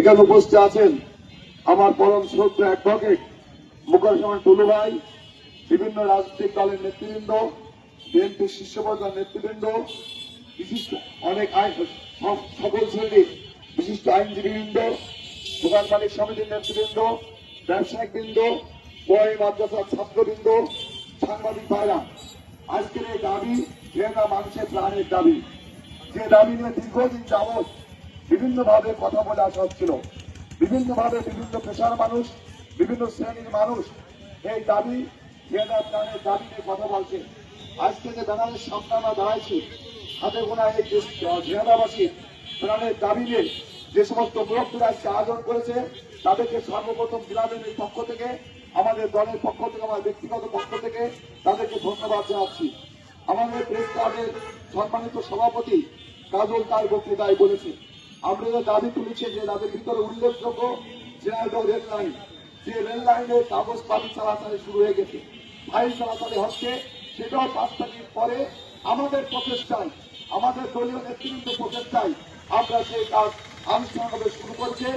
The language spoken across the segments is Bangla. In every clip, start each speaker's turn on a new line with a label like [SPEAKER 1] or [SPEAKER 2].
[SPEAKER 1] এখানে উপস্থিত আছেন আমার পরম শ্রদ্ধা মুখর রহমান টুলু ভাই, বিভিন্ন রাজনৈতিক দলের নেতৃবৃন্দ, বিএনপি শীর্ষ পর্যায়ের নেতৃবৃন্দ, বিশিষ্ট অনেক আইন সকল শ্রেণির বিশিষ্ট আইনজীবীবৃন্দ, দোকান মালিক সমিতির নেতৃবৃন্দ, ব্যবসায়িক বৃন্দ ওয়াই মাদ্রাসার ছাত্রবৃন্দ, সাংবাদিক ভাইরা। আজকের এই দাবি, যেটা মানুষের প্রাণের দাবি। যে দাবি নিয়ে দীর্ঘদিন যাবৎ বিভিন্ন ভাবে কথা বলে আসা হচ্ছিল বিভিন্ন ভাবে বিভিন্ন পেশার মানুষ, বিভিন্ন শ্রেণির মানুষ এই দাবি দাবি নিয়ে কথা বলছে। আজকে যে ব্যানারের সামনে আমরা দাঁড়াইছি, হাতে গোনা এই জেলাবাসী প্রাণের দাবি নিয়ে যে সমস্ত মুরব্বীরা আজকে আয়োজন করেছে, তাদেরকে সর্বপ্রথম জেলাদের পক্ষ থেকে, আমাদের দলের পক্ষ থেকে আমার ব্যক্তিগত পক্ষ থেকে তাদেরকে ধন্যবাদ জানাচ্ছি। আমাদের প্রেস ক্লাবের সম্মানিত সভাপতি কাজল তার বক্তৃতায় বলেছে আমরা যে দাবি তুলেছি যে তাদের ভিতরে উল্লেখযোগ্য ঝিনাইদহ রেল লাইন, যে রেল লাইনের কাগজ পানি চলাচলে শুরু হয়ে গেছে। ফাইল চলাচলে হচ্ছে, সেটাও পাঁচ তারিখ পরে আমাদের প্রচেষ্টায়, আমাদের দলীয় নেতৃবৃন্দ প্রচেষ্টায় আমরা সেই কাজ আনুষ্ঠানিকভাবে শুরু করছে।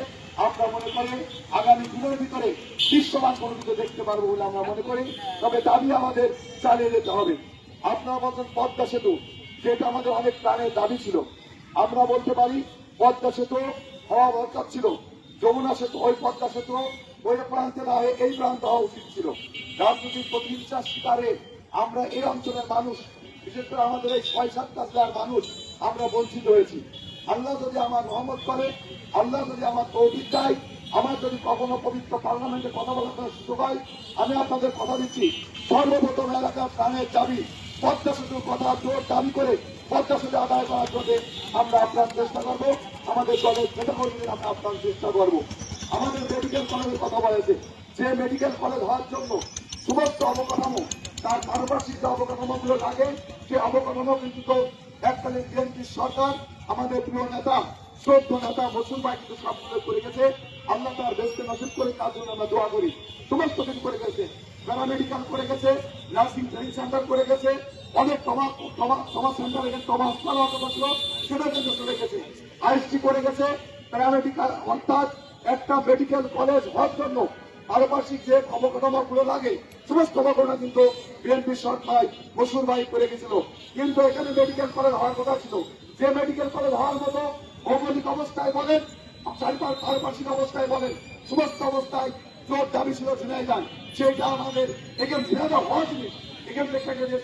[SPEAKER 1] আমরা মনে করি আগামী দিনের ভিতরে দৃশ্যমান কোনো দেখতে পারব বলে আমরা মনে করি। তবে দাবি আমাদের চালিয়ে যেতে হবে। আপনারা বলছেন পদ্মা সেতু, যেটা আমাদের অনেক প্রাণের দাবি ছিল। আমরা বলতে পারি পদ্মা সেতু হওয়া দরকার ছিল। যমুনা সেতু, ওই পদ্মা সেতু ওই প্রান্তে না হয়ে এই প্রান্ত হওয়া উচিত ছিল। রাজনৈতিক প্রতিহিংসার শিকারে আমরা এই অঞ্চলের মানুষ, বিশেষ করে আমাদের এই ছয় সাতটা জেলার মানুষ, আমরা বঞ্চিত হয়েছি। আল্লাহ যদি আমার রহমত করে, আল্লাহ যদি আমার তৌফিক দেয়, আমার যদি কখনো পবিত্র পার্লামেন্টে কথা বলার সুযোগ হয়, আমি আপনাদের কথা দিচ্ছি। সর্বপ্রথম এলাকার প্রাণের দাবি পদ্মা সেতুর কথা জোর দাবি করে পদ্মা সেতু আদায় করার জন্য আমরা আপনার চেষ্টা করব। আমাদের দলের নেতা কর্মীদের আমরা আপনার চেষ্টা করব। আমাদের মেডিকেল কলেজের কথা বলেছে। যে মেডিকেল কলেজ হওয়ার জন্য সমস্ত অবকাঠামো, তার পারিপার্শ্বিক যে অবকাঠামোগুলো লাগে, সেই অবকাঠামো কিন্তু এককালীন বিএনপির সরকার, আমাদের প্রিয় নেতা, শ্রদ্ধ নেতা মসুল ভাই কিন্তু সবগুলো করে গেছে। আল্লাহ তার দেশকে নসিব করে তার জন্য আমরা দোয়া করি। সমস্ত কিছু করে গেছে প্যারামেডিক্যাল করে গেছে, নার্সিং ট্রেনিং সেন্টার করে গেছে, অনেক টমা টমা টমা সেন্টার এখানে টমা হাসপাতাল হতে ছিল সেটা কিন্তু চলে গেছে। আইএসটি করে গেছে প্যারামেডিক্যাল অর্থাৎ একটা মেডিকেল কলেজ হওয়ার জন্য পারিপার্শ্বিক যে অবকাঠামো গুলো লাগে সমস্ত অবকাঠামো কিন্তু বিএনপি সরকার মসুর ভাই করে গেছিল। কিন্তু এখানে মেডিকেল কলেজ হওয়ার কথা ছিল। যে মেডিকেল কলেজ হওয়ার মতো ভৌগোলিক অবস্থায় বলেন চারিপাশ পারিপার্শ্বিক অবস্থায় বলেন সমস্ত অবস্থায় জোর দাবি ছিল ঝিনাই যান। সেটা আমাদের এখানে ঝিনাইদা হওয়া এখান থেকে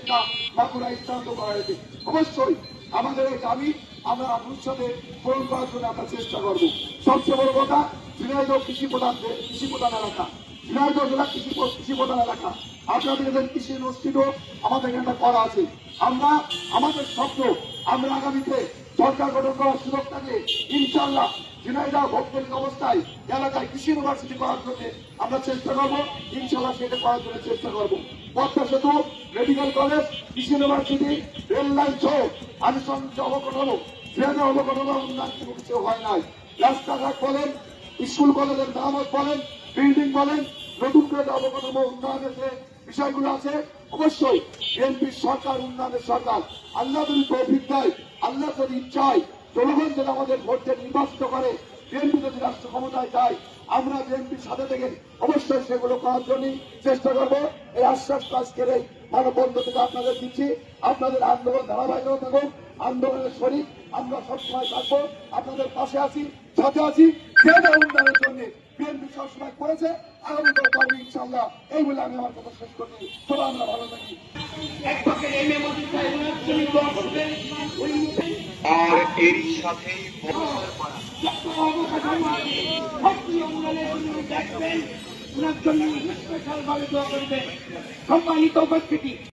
[SPEAKER 1] বাঁকুড়া করা হয়েছে। অবশ্যই আমাদের এই দাবি আমরা পূরণ করার জন্য আমরা চেষ্টা সবচেয়ে বড় কথা কৃষি প্রধান কৃষি প্রধান এলাকা। জেলা কৃষি কৃষি প্রধান এলাকা। আপনাদের এখানে কৃষি ইউনিভার্সিটিও আমাদের এখানে করা আছে। আমরা, আমাদের স্বপ্ন, আমরা আগামীতে সরকার গঠন করার সুযোগ থাকে ইনশাল্লাহ ঝিনাইদহ ভৌগোলিক অবস্থায় এলাকায় কৃষি ইউনিভার্সিটি করার জন্য আমরা চেষ্টা করব ইনশাল্লাহ সেটা করার জন্য চেষ্টা করব। পদ্মা সেতু মেডিকেল কলেজ, কৃষি ইউনিভার্সিটি, রেল লাইন সহ আনুষঙ্গিক অবকাঠামো, সেখানে অবকাঠামো উন্নয়ন কোনো কিছু হয় নাই। রাস্তাঘাট বলেন, স্কুল কলেজের মেরামত বলেন, বিল্ডিং বলেন, নতুন করে অবকাঠামো উন্নয়নের যে বিষয়গুলো আছে, অবশ্যই বিএনপির সরকার, উন্নয়নের সরকার, আল্লাহ যদি তৌফিক দেয়, আল্লাহ যদি ইচ্ছায় জনগণ যদি আমাদের ভোট দিয়ে নির্বাচিত করে, বিএনপি যদি রাষ্ট্র ক্ষমতায় যায়, আমরা বিএনপির সাথে থেকে অবশ্যই সেগুলো করার জন্য চেষ্টা করব। এই আশ্বাস আজকের এই মানববন্ধ থেকে আপনাদের দিচ্ছি। আপনাদের আন্দোলন ধারাবাহিক থাকুক, আন্দোলনের শরীর আমরা সবসময় থাকব। আপনাদের পাশে আছি, সাথে আছি, যে উন্নয়নের জন্য বিএনপি সবসময় করেছে, আগামী দিনে করবে ইনশাল্লাহ এই বলে আমি আমার কথা শেষ করছি। সবাই আমরা ভালো থাকি।
[SPEAKER 2] একপাকের এম এ মজুদ সাহেব উনি
[SPEAKER 3] আর এরই
[SPEAKER 2] করবেন। সম্মানিত উপস্থিতি।